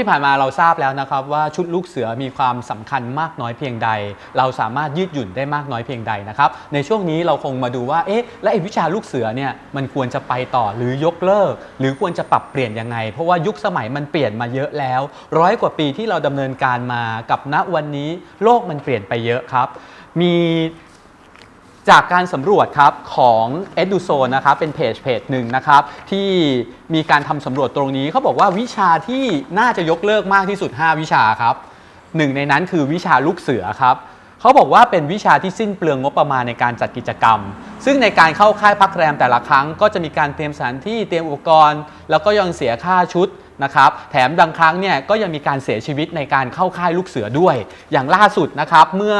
ที่ผ่านมาเราทราบแล้วนะครับว่าชุดลูกเสือมีความสำคัญมากน้อยเพียงใด เราสามารถยืดหยุ่นได้มากน้อยเพียงใดนะครับในช่วงนี้เราคงมาดูว่าเอ๊ะและไอ้วิชาลูกเสือเนี่ยมันควรจะไปต่อหรือยกเลิก หรือควรจะปรับเปลี่ยนยังไง เพราะว่ายุคสมัยมันเปลี่ยนมาเยอะแล้ว ร้อยกว่าปีที่เราดำเนินการมากับณวันนี้ โลกมันเปลี่ยนไปเยอะครับ มี จากการสำรวจครับของ e d u z o n นะครับเป็นเพจเพจหนึ่งนะครับที่มีการทำสำรวจตรงนี้เขาบอกว่าวิชาที่น่าจะยกเลิกมากที่สุด 5 วิชาครับหนึ่งในนั้นคือวิชาลูกเสือครับเขาบอกว่าเป็นวิชาที่สิ้นเปลืองงบประมาณในการจัดกิจกรรม ซึ่งในการเข้าค่ายพักแรมแต่ละครั้ง ก็จะมีการเตรียมสถานที่เตรียมอุปกรณ์ แล้วก็ยังเสียค่าชุด นะครับแถมบางครั้งเนี่ยก็ยังมีการเสียชีวิตในการเข้าค่ายลูกเสือด้วย อย่างล่าสุดนะครับเมื่อ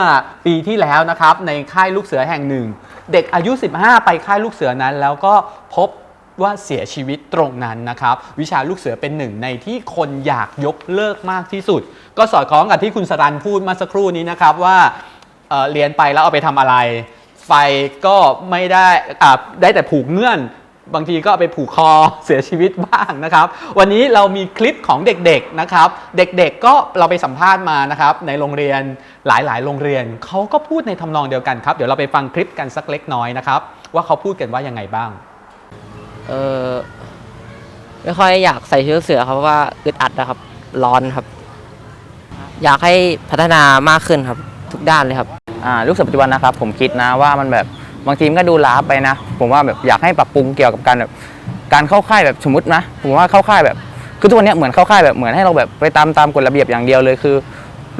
ปีที่แล้วนะครับในค่ายลูกเสือแห่งหนึ่ง เด็กอายุ 15 ไปค่ายลูกเสือนั้น แล้วก็พบว่าเสียชีวิตตรงนั้นนะครับ วิชาลูกเสือเป็นหนึ่งในที่คนอยากยกเลิกมากที่สุด ก็สอดคล้องกับที่คุณสรันพูดมาสักครู่นี้นะครับว่าเเรียนไปแล้วเอาไปทำอะไร ไฟก็ไม่ได้ได้แต่ผูกเงื่อน บางทีก็เอาไปผูกคอเสียชีวิตบ้างนะครับ วันนี้เรามีคลิปของเด็กๆนะครับ เด็กๆก็เราไปสัมภาษณ์มานะครับ ในโรงเรียนหลายๆ โรงเรียนเขาก็พูดในทำนองเดียวกันครับ เดี๋ยวเราไปฟังคลิปกันสักเล็กน้อยนะครับ ว่าเขาพูดกันว่ายังไงบ้างเออไม่ค่อยอยากใส่ชุดลูกเสือครับเพราะว่าอึดอัดนะครับร้อนครับ อยากให้พัฒนามากขึ้นครับทุกด้านเลยครับอ่าลูกเสือปัจจุบันนะครับ ผมคิดนะว่ามันแบบ บางทีมันก็ดูล้าไปนะ ผมว่าแบบอยากให้ปรับปรุงเกี่ยวกับการแบบการเข้าค่ายแบบสมมตินะ ผมว่าเข้าค่ายแบบคือทุกวันนี้เหมือนเข้าค่ายแบบเหมือนให้เราแบบไปตามตามกฎระเบียบอย่างเดียวเลยคือ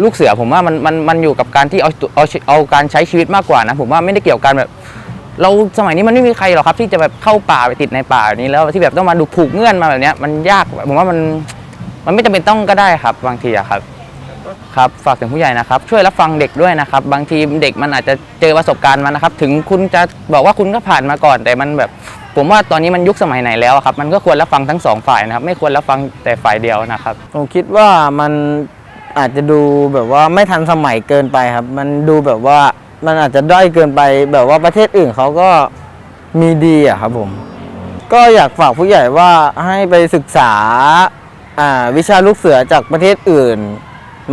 ลูกเสือผมว่ามันมันมันอยู่กับการที่เอาเอาเอาการใช้ชีวิตมากกว่านะผมว่าไม่ได้เกี่ยวกับการแบบ เราสมัยนี้มันไม่มีใครหรอกครับ ที่จะแบบเข้าป่าไปติดในป่าแบบนี้แล้วที่แบบต้องมาดูผูกเงื่อนมาแบบเนี้ยมันยากผมว่ามันมันไม่จำเป็นต้องก็ได้ครับ บางทีอะครับ ครับฝากถึงผู้ใหญ่นะครับช่วยรับฟังเด็กด้วยนะครับ บางทีเด็กมันอาจจะเจอประสบการณ์มานะครับ ถึงคุณจะบอกว่าคุณก็ผ่านมาก่อน แต่มันแบบ ผมว่าตอนนี้มันยุคสมัยไหนแล้วครับ มันก็ควรรับฟังทั้งสองฝ่ายนะครับ ไม่ควรรับฟังแต่ฝ่ายเดียวนะครับ ผมคิดว่ามันอาจจะดูแบบว่าไม่ทันสมัยเกินไปครับ มันดูแบบว่ามันอาจจะด้อยเกินไปแบบว่าประเทศอื่นเขาก็มีดีอะครับผม ก็อยากฝากผู้ใหญ่ว่าให้ไปศึกษาวิชาลูกเสือจากประเทศอื่น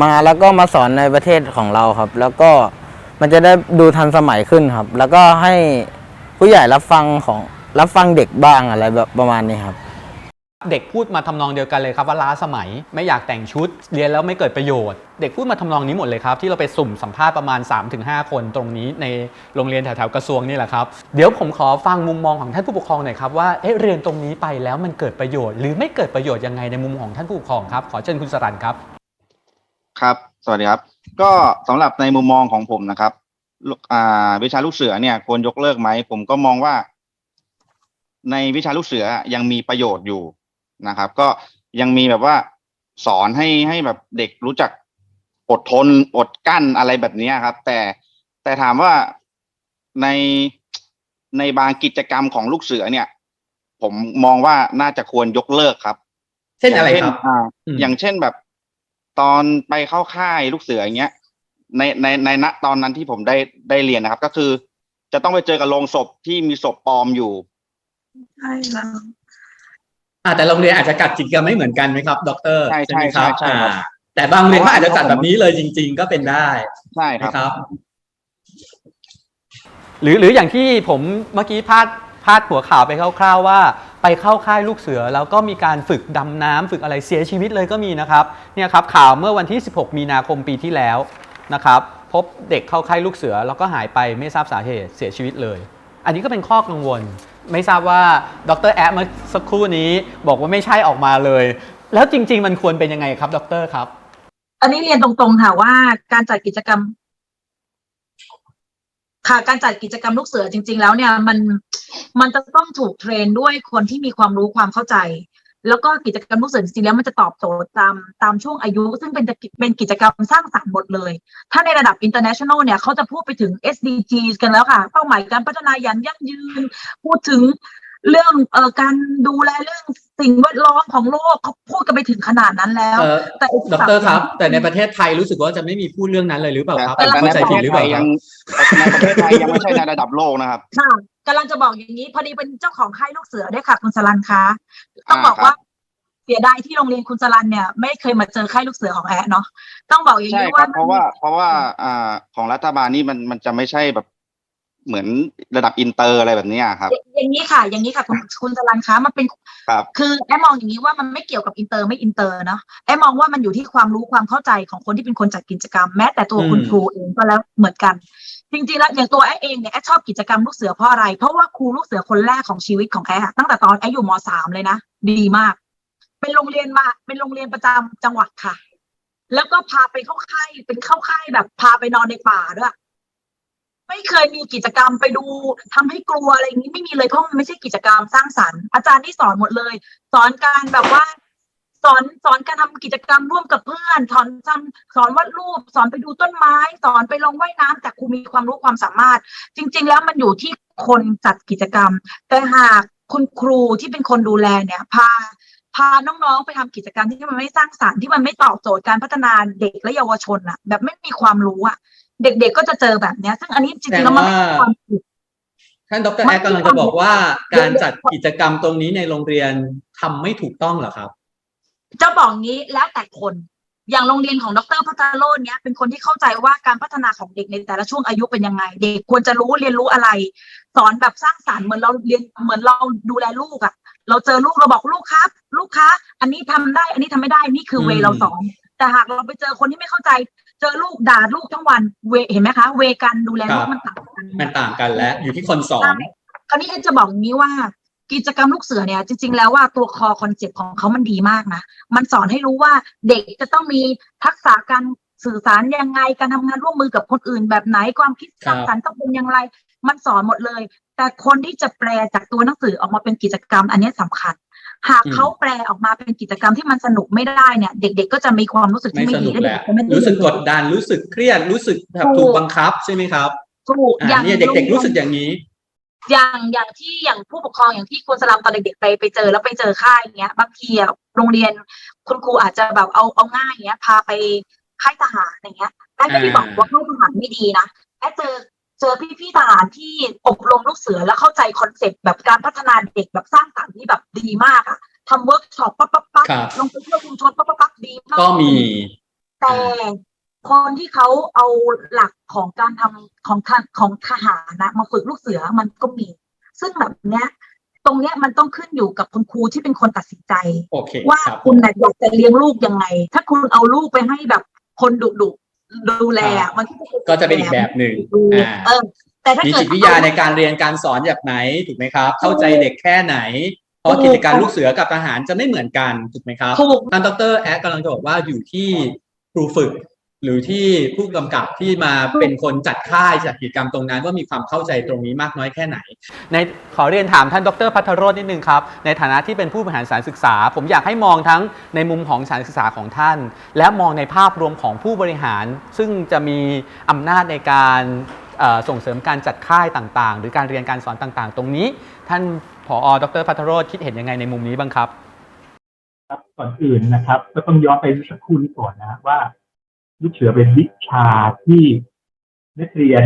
มาแล้วก็มาสอนในประเทศของเราครับ แล้วก็มันจะได้ดูทันสมัยขึ้นครับ แล้วก็ให้ผู้ใหญ่รับฟังของรับฟังเด็กบ้างอะไรแบบประมาณนี้ครับ เด็กพูดมาทำนองเดียวกันเลยครับว่าล้าสมัยไม่อยากแต่งชุด เรียนแล้วไม่เกิดประโยชน์ เด็กพูดมาทำนองนี้หมดเลยครับ ที่เราไปสุ่มสัมภาษณ์ประมาณ 3-5 คนตรงนี้ในโรงเรียนแถวๆกระทรวงนี่แหละครับ เดี๋ยวผมขอฟังมุมมองของท่านผู้ปกครองหน่อยครับว่าเอ๊ะเรียนตรงนี้ไปแล้วมันเกิดประโยชน์ หรือไม่เกิดประโยชน์ยังไงในมุมของท่านผู้ปกครองครับขอเชิญคุณสรันครับ ครับ สวัสดีครับ ก็สำหรับในมุมมองของผมนะครับลูกอ่าวิชาลูกเสือเนี่ยควรยกเลิกไหม ผมก็มองว่า ในวิชาลูกเสือยังมีประโยชน์อยู่นะครับ ก็ยังมีแบบว่าสอนให้ให้แบบเด็กรู้จักอดทนอดกั้นอะไรแบบเนี้ยครับ แต่แต่ถามว่าในในบางกิจกรรมของลูกเสือเนี่ย ผมมองว่าน่าจะควรยกเลิกครับ เช่นอะไรครับอ่าอืมอย่างเช่นแบบ ตอนไปเข้าค่ายลูกเสืออย่างเงี้ย ในในในณตอนนั้นที่ผมได้ได้เรียนนะครับ ก็คือ จะต้องไปเจอกับโรงศพที่มีศพปลอมอยู่ใช่แล้วอ่าแต่โรงเรียนอาจจะจัดกิจกรรมไม่เหมือนกันไหมครับดรใช่ใช่ไหมครับใช่ใช่ครับอ่าแต่บางโรงเรียนก็อาจจะจัดแบบนี้เลยจริง ๆ ก็เป็นได้ใช่ครับนะครับหรือหรืออย่างที่ผมเมื่อกี้พาดพาดหัวข่าวไปคร่าวๆว่า ไปเข้าค่ายลูกเสือ แล้วก็มีการฝึกดำน้ำฝึกอะไรเสียชีวิตเลยก็มีนะครับเนี่ยครับข่าวเมื่อวันที่ 16 มีนาคมปีที่แล้วนะครับพบเด็กเข้าค่ายลูกเสือ แล้วก็หายไปไม่ทราบสาเหตุเสียชีวิตเลย อันนี้ก็เป็นข้อกังวล ไม่ทราบว่าดรแอดเมื่อสักครู่นี้บอกว่าไม่ใช่ออกมาเลย แล้วจริง ๆ มันควรเป็นยังไงครับดรครับ อันนี้เรียนตรงๆค่ะว่าการจัดกิจกรรม ค่ะการจัดกิจกรรมลูกเสือจริง ๆ แล้วเนี่ยมัน มันจะต้องถูกเทรนด้วยคนที่มีความรู้ความเข้าใจ แล้วก็กิจกรรมลูกเสือจริงๆแล้วมันจะตอบโจทย์ตามตามช่วงอายุ ซึ่งเป็นเป็นกิจกรรมสร้างสรรค์หมดเลย ถ้าในระดับ international เนี่ยเขาจะพูดไปถึง SDGs กันแล้วค่ะ เป้าหมายการพัฒนาอย่างยั่งยืน พูดถึงเรื่องเอ่อการดูแลเรื่องสิ่งแวดล้อมของโลกเขาพูดกันไปถึงขนาดนั้นแล้วเอ่อแต่ดรครับ แต่ในประเทศไทยรู้สึกว่าจะไม่มีพูดเรื่องนั้นเลยหรือเปล่าครับแต่ผมแต่ในเข้าใจประผิเทดศหรือไทเปล่ายคยัรับงในประเทศไทยยังไม่ใช่ในระดับโลกนะครับค่ะ กำลังจะบอกอย่างนี้ พอดีเป็นเจ้าของค่ายลูกเสือด้วยค่ะ คุณสลันคะต้องบอกว่าเสียดายที่โรงเรียนคุณสลันเนี่ย ไม่เคยมาเจอค่ายลูกเสือของแอะเนาะต้องบอกอย่างใช่นี้คว่ารับเพราะว่า เพราะว่าอ่าของรัฐบาลนี่มันมันจะไม่ใช่แบบ เหมือนระดับอินเตอร์อะไรแบบเนี้ยครับ อย่างนี้ค่ะ อย่างนี้ค่ะคุณคุณสลันคะมันเป็นครับ คือแอมมองอย่างนี้ว่ามันไม่เกี่ยวกับอินเตอร์ไม่อินเตอร์เนาะแอมมองว่ามันอยู่ที่ความรู้ความเข้าใจของคนที่เป็นคนจัดกิจกรรม แม้แต่ตัวคุณอืมครูเองก็แล้วเหมือนกัน จริงๆแล้วอย่างตัวแอเองเนี่ยแอชอบกิจกรรมลูกเสือเพราะอะไร เพราะว่าครูลูกเสือคนแรกของชีวิตของแออะตั้งแต่ตอนแออยู่มสามเลยนะดีมาก เป็นโรงเรียนมา เป็นโรงเรียนประจำจังหวัดค่ะ แล้วก็พาไปเข้าค่ายเป็นเข้าค่ายแบบพาไปนอนในป่าด้วย ไม่เคยมีกิจกรรมไปดูทำให้กลัวอะไรอย่างนี้ไม่มีเลยเพราะมันไม่ใช่กิจกรรมสร้างสรรค์อาจารย์ที่สอนหมดเลย สอนการแบบว่า สอนสอนการทำกิจกรรมร่วมกับเพื่อนสอนสอนสอนวาดรูป สอนไปดูต้นไม้ สอนไปลงว่ายน้ำแต่ครูมีความรู้ความสามารถ จริง ๆ แล้วมันอยู่ที่คนจัดกิจกรรม แต่หากคุณครูที่เป็นคนดูแลเนี่ยพาพาน้องๆไปทำกิจกรรมที่มันไม่สร้างสรรค์ที่มันไม่ตอบโจทย์การพัฒนาเด็กและเยาวชนอะแบบไม่มีความรู้อะ เด็กๆก็จะเจอแบบเนี้ย ซึ่งอันนี้จริงๆแล้วมันไม่ใช่ความผิด ท่านดรแอดกำลังจะบอกว่าการจัดกิจกรรมตรงนี้ในโรงเรียนทำไม่ถูกต้องเหรอครับ จะบอกงี้แล้วแต่คน อย่างโรงเรียนของดรพัทรโรจน์เนี้ยเป็นคนที่เข้าใจว่าการพัฒนาของเด็กในแต่ละช่วงอายุเป็นยังไง เด็กควรจะรู้เรียนรู้อะไร สอนแบบสร้างสรรค์เหมือนเราเรียนเหมือนเราดูแลลูกอะ่ะ เราเจอลูกเราบอกลูกครับ ลูกคะ อันนี้ทำได้ อันนี้ทำไม่ได้นี่คือเวอืม เราสอน แต่หากเราไปเจอคนที่ไม่เข้าใจ เจอลูกด่าลูกทั้งวันเวเห็นไหมคะ เวกันดูแลลูกมันต่างกันมันต่างกันและอยู่ที่คนสอนใช่คราวนี้เอ็นจะบอกอย่างนี้ว่ากิจกรรมลูกเสือเนี่ย จริง ๆ แล้วว่าตัวคอคอนเซ็ปต์ของเขามันดีมากนะ มันสอนให้รู้ว่าเด็กจะต้องมีทักษะการสื่อสารยังไงการทำงานร่วมมือกับคนอื่น แบบไหนความคิดสร้างสรรค์ต้องเป็นอย่างไร มันสอนหมดเลย แต่คนที่จะแปลจากตัวหนังสือออกมาเป็นกิจกรรม อันนี้สำคัญ หากอืมเขาแปลออกมาเป็นกิจกรรมที่มันสนุกไม่ได้เนี่ย เด็ก ๆ ก็จะมีความรู้สึกไม่ที่ไม่สดีนุกและแหเด็ละกๆจะไม่ได้รู้สึกเรียนกดดันรู้สึกเครียดรู้สึกแบบถูกถูกบังคับใช่ไหมครับถูกอ่าเนี่ยเด็ก ๆ รู้สึกอย่างนี้อย่างอย่างที่อย่างผู้ปกครองอย่างที่คุณสลัมตอนเด็กๆไปไปเจอแล้วไปเจอค่ายอย่างเงี้ยบางทีอะโรงเรียนคุณครูอาจจะแบบเอาเอาง่ายอย่างเงี้ยพาไปค่ายทหารอย่างเงี้ยแอดไม่ได้บอกว่าค่ายทหารไม่ดีนะแอดเจอ เจอพี่ๆทหารที่อบรมลูกเสือแล้วเข้าใจคอนเซ็ปต์แบบการพัฒนาเด็กแบบสร้างสรรค์ที่แบบดีมากอะทำเวิร์กช็อปปั๊บปั๊บปั๊บครับ ลงไปเที่ยวชุมชนปั๊บปั๊บปั๊บดีมากก็มี แต่คนที่เขาเอาหลักของการทำของทางของทหารนะมาฝึกลูกเสือมันก็มี ซึ่งแบบเนี้ย ตรงเนี้ยมันต้องขึ้นอยู่กับคุณครูที่เป็นคนตัดสินใจ โอเคว่าครับคุณน่ะอยากจะเลี้ยงลูกยังไง ถ้าคุณเอาลูกไปให้แบบคนดุดุๆ ดูแลอะมันก็จะเป็นอีกแบบหนึ่งดูอ่าเออแต่ถ้ามีเกิดจิตวิทยาในการเรียนการสอนแบบไหนถูกไหมครับ เข้าใจเด็กแค่ไหน เพราะกิจการลูกเสือกับทหารจะไม่เหมือนกันถูกไหมครับถูกท่านดรแอดกำลังจะบอกว่าอยู่ที่ครูฝึก หรือที่ผู้กำกับที่มาเป็นคนจัดค่ายจัดกิจกรรมตรงนั้นว่ามีความเข้าใจตรงนี้มากน้อยแค่ไหน ในขอเรียนถามท่านดรพัทรโรจน์นิดนึงครับ ในฐานะที่เป็นผู้บริหารสถารศึกษา ผมอยากให้มองทั้งในมุมของสถารศึกษาของท่าน และมองในภาพรวมของผู้บริหาร ซึ่งจะมีอำนาจในการเอ่อส่งเสริมการจัดค่ายต่างๆ หรือการเรียนการสอนต่างๆ ตรงนี้ ท่านผอ ดรพัทรโรจน์คิดเห็นยังไงในมุมนี้บ้างครับครับก่อนอื่นนะครับ ก็ต้องย้อนไปสักครู่นี้ก่อนนะว่า ลูกเสือเป็นวิชาที่นักเรียน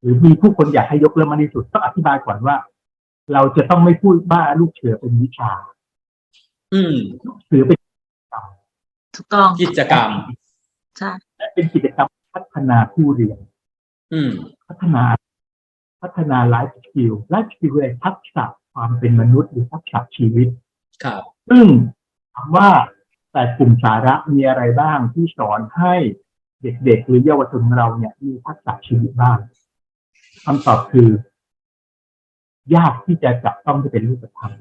หรือมีผู้คนอยากให้ยกเลิกมากที่สุดต้องอธิบายก่อนว่า เราจะต้องไม่พูดว่าลูกเสือเป็นวิชา อืม ลูกเสือเป็นถูกต้องกิจกรรม ใช่และเป็นกิจกรรมพัฒนาผู้เรียน อืม พัฒนาพัฒนาไลฟ์สกิลไลฟ์สกิลเลยทักษะความเป็นมนุษย์หรือทักษะชีวิต ครับ ซึ่งถามว่า แต่กลุ่มสาระมีอะไรบ้างที่สอนให้เด็กๆ หรือเยาวชนเราเนี่ยมีทักษะชีวิตบ้างคำตอบคือ ยากที่จะจับต้องจะเป็นรูปธรรม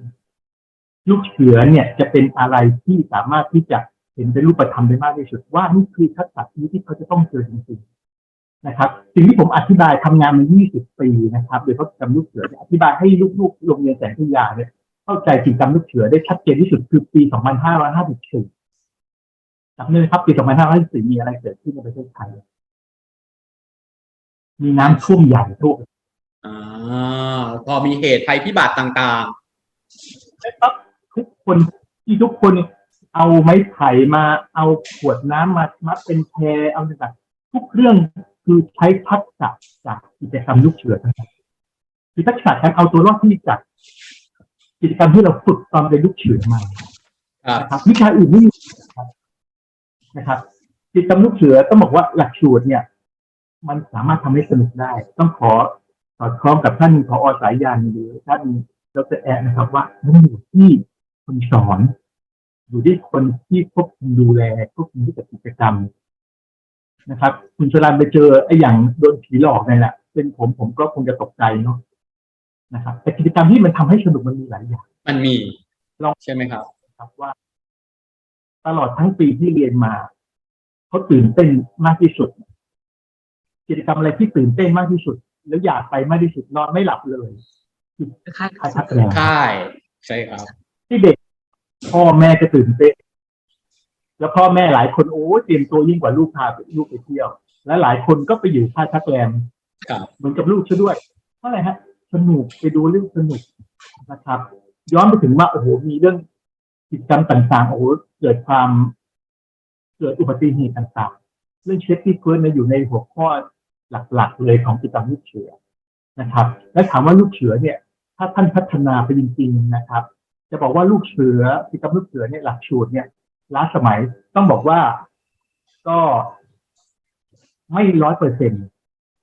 ลูกเสือเนี่ยจะเป็นอะไรที่สามารถที่จะเห็นเป็นรูปธรรมได้มากที่สุด ว่านี่คือทักษะชีวิตที่เขาจะต้องเจอจริงๆนะครับสิ่งที่ผมอธิบายทำงานมา 20 ปีนะครับโดยเฉพาะกิจกรรมลูกเสืออธิบายให้ลูกๆโรงเรียนแสงพิยาเนี่ยเข้าใจกิจกรรมลูกเสือได้ชัดเจนที่สุดคือปี 2554 จำได้ไหมครับปี2554มีอะไรเกิดขึ้นในประเทศไทย มีน้ำท่วมใหญ่ทั่วอ่าพอมีเหตุภัยพิบัติต่างนะครับทุกคนที่ทุกคนเอาไม้ไผ่มาเอาขวดน้ำมามัดเป็นแพรเอาต่างๆทุกเรื่องคือใช้ทักษะจากกิจกรรมลูกเสือทั้งนั้นคือทักษะการเอาตัวรอดที่จากกิจกรรมที่เราฝึกตอนเป็นลูกเสือมาครับนะครับวิชาอื่นไม่มี นะครับนะครับกิจกรรมลูกเสือต้องบอกว่าหลักสูตรเนี่ย มันสามารถทำให้สนุกได้ ต้องขอสอดคล้องกับท่านผอสายยันหรือท่านดรแอะนะครับ ว่ามันอยู่ที่คนสอน อยู่ที่คนที่ควบคุมดูแลควบคุมที่จัดกิจกรรมนะครับ คุณชลันไปเจอไอ้อย่างโดนผีหลอกนี่นแหละเป็นผมผมก็คงจะตกใจเนาะนะครับแต่กิจกรรมที่มันทำให้สนุกมันมีหลายอย่าง มันมีลองใช่ไหมครับ ครับว่า ตลอดทั้งปีที่เรียนมาเขาตื่นเต้นมากที่สุด กิจกรรมอะไรที่ตื่นเต้นมากที่สุด แล้วอยากไปมากที่สุดนอนไม่หลับเลยค่ายค่ายทักแรงค่ายใช่ครับ ที่เด็ก พ่อแม่ก็ตื่นเต้น แล้วพ่อแม่หลายคนโอ้เตรียมตัวยิ่งกว่าลูกพาลูกไปเที่ยว และหลายคนก็ไปอยู่ค่ายทักแรมครับเหมือนกับลูกซะด้วยเพราะอะไรฮะสนุกไปดูเรื่องสนุกนะครับ ย้อนไปถึงว่าโอ้โหมีเรื่อง กิจกรรมต่างๆโอ้โหเกิดความเกิดอุบัติเหตุต่างๆ เรื่องเช็คที่เฟิร์นเนี่ยอยู่ในหัวข้อหลักๆ เลยของกิจกรรมลูกเสือนะครับ และถามว่าลูกเสือเนี่ย ถ้าท่านพัฒนาไปจริง ๆนะครับ จะบอกว่าลูกเสือกิจกรรมลูกเสือเนี่ยหลักสูตรเนี่ยล้าสมัยต้องบอกว่าก็ไม่ร้อยเปอร์เซ็นต์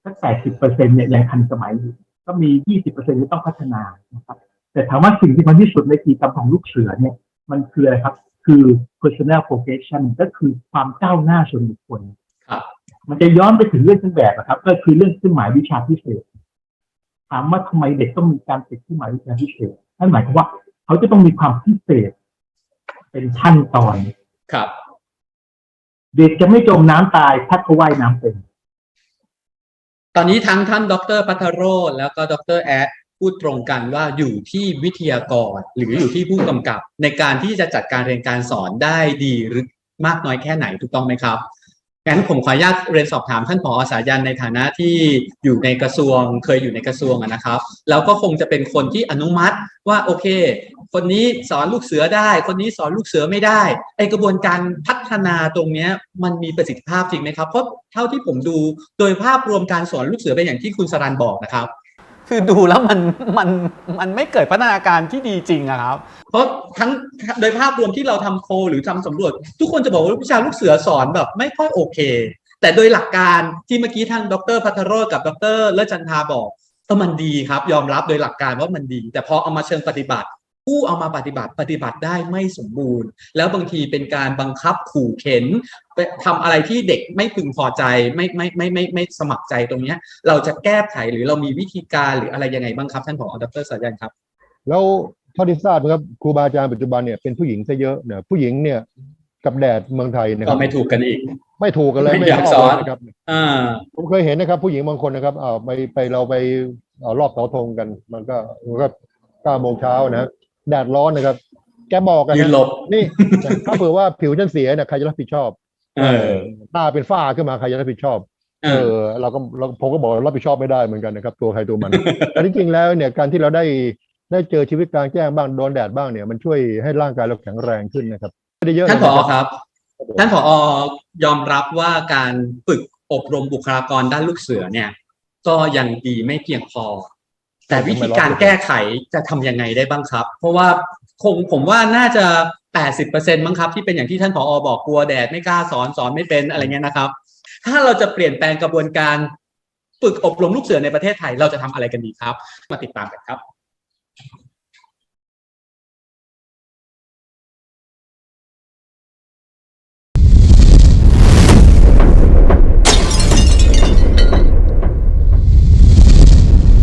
สักแปดสิบเปอร์เซ็นเนี่ยยังทันสมัยอยู่ก็มียี่สิบเปอร์เซ็นต์ที่ต้องพัฒนานะครับ แต่ถามว่าสิ่งที่มันที่สุดในกิจกรรมของลูกเสือเนี่ย มันคืออะไรครับ คือ personal progression ก็คือความก้าวหน้าส่วนบุคคลครับมันจะย้อนไปถึงเรื่องเครื่องแบบนะครับ ก็คือเรื่องเครื่องหมายวิชาพิเศษ ถามว่าทำไมเด็กต้องมีการติดเครื่องหมายวิชาพิเศษนั่นหมายความว่า เขาจะต้องมีความพิเศษ เป็นขั้นตอนครับ เด็กจะไม่จมน้ำตายถ้าเขาว่ายน้ำเป็น ตอนนี้ทั้งท่านดรพัทรโรจน์แล้วก็ดรแอด พูดตรงกันว่าอยู่ที่วิทยากร หรืออยู่ที่ผู้กำกับ ในการที่จะจัดการเรียนการสอนได้ดีหรือมากน้อยแค่ไหนถูกต้องไหมครับงั้นผมขออนุญาตเรียนสอบถามท่านผอสายันในฐานะที่อยู่ในกระทรวง เคยอยู่ในกระทรวงนะครับ แล้วก็คงจะเป็นคนที่อนุมัติว่าโอเค คนนี้สอนลูกเสือได้ คนนี้สอนลูกเสือไม่ได้ไอกระบวนการพัฒนาตรงนี้มันมีประสิทธิภาพจริงไหมครับเพราะเท่าที่ผมดูโดยภาพรวมการสอนลูกเสือเป็นอย่างที่คุณสรันบอกนะครับ คือดูแล้วมันมันมันไม่เกิดพัฒนาการที่ดีจริงอะครับ เพราะทั้งโดยภาพรวมที่เราทำโพหรือทำสำรวจ ทุกคนจะบอกว่าวิชาลูกเสือสอนแบบไม่ค่อยโอเค แต่โดยหลักการที่เมื่อกี้ท่านดรพัทรโรกับดรเลิศจันทาบอกก็มันดีครับ ยอมรับโดยหลักการว่ามันดี แต่พอเอามาเชิงปฏิบัติ ผู้เอามาปฏิบัติปฏิบัติได้ไม่สมบูรณ์ แล้วบางทีเป็นการบังคับขู่เข็นไปทำอะไรที่เด็กไม่พึงพอใจไม่ไม่ไม่ไม่ไม่สมัครใจตรงเนี้ย เราจะแก้ไขหรือเรามีวิธีการหรืออะไรยังไงบ้างครับท่านผอดรสายันครับ แล้วเท่าที่ทราบนะครับครูบาอาจารย์ปัจจุบันเนี่ยเป็นผู้หญิงซะเยอะเนี่ยผู้หญิงเนี่ยกับแดดเมืองไทยนะคก็รับไม่ถูกกันอีก ไม่ถูกกันเลยไม่ไม่อยากชสอบอนเลยนะครับอ่าผมเคยเห็นนะครับ ผู้หญิงบางคนนะครับอ่าไปไปเราไปเอารอบเสาธงกัน มันก็มันก็เก้าโมงเช้านะ แดดร้อนนะครับ แกบอกกันยืนหลนะบนี่ ถ้าเผื่อว่าผิวฉันเสียเนี่ยใครจะรับผิดชอบเออหน้าเป็นฝ้าขึ้นมาใครจะรับผิดชอบเอเอออ เราก็เราผมก็บอกรับผิดชอบไม่ได้เหมือนกันนะครับ ตัวใครตัวมัน แต่จริงๆแล้วเนี่ยการที่เราได้ได้เจอชีวิตกลางแจ้งบ้างโดนแดดบ้างเนี่ยมันช่วยให้ร่างกายเราแข็งแรงขึ้นนะครับไม่ได้เยอะท่านผอนะครับ ท่านผอยอมรับว่าการฝึกอบรมบุคลากรด้านลูกเสือเนี่ย ก็ยังดีไม่เพียงพอ แต่วิธีการแก้ไขจะทำยังไงได้บ้างครับ เพราะว่าคงผมว่าน่าจะ80%มั้งครับ ที่เป็นอย่างที่ท่านผอบอกกลัวแดดไม่กล้าสอนสอนไม่เป็นอะไรเงี้ยนะครับ ถ้าเราจะเปลี่ยนแปลงกระบวนการฝึกอบรมลูกเสือในประเทศไทย เราจะทำอะไรกันดีครับ มาติดตามกันครับ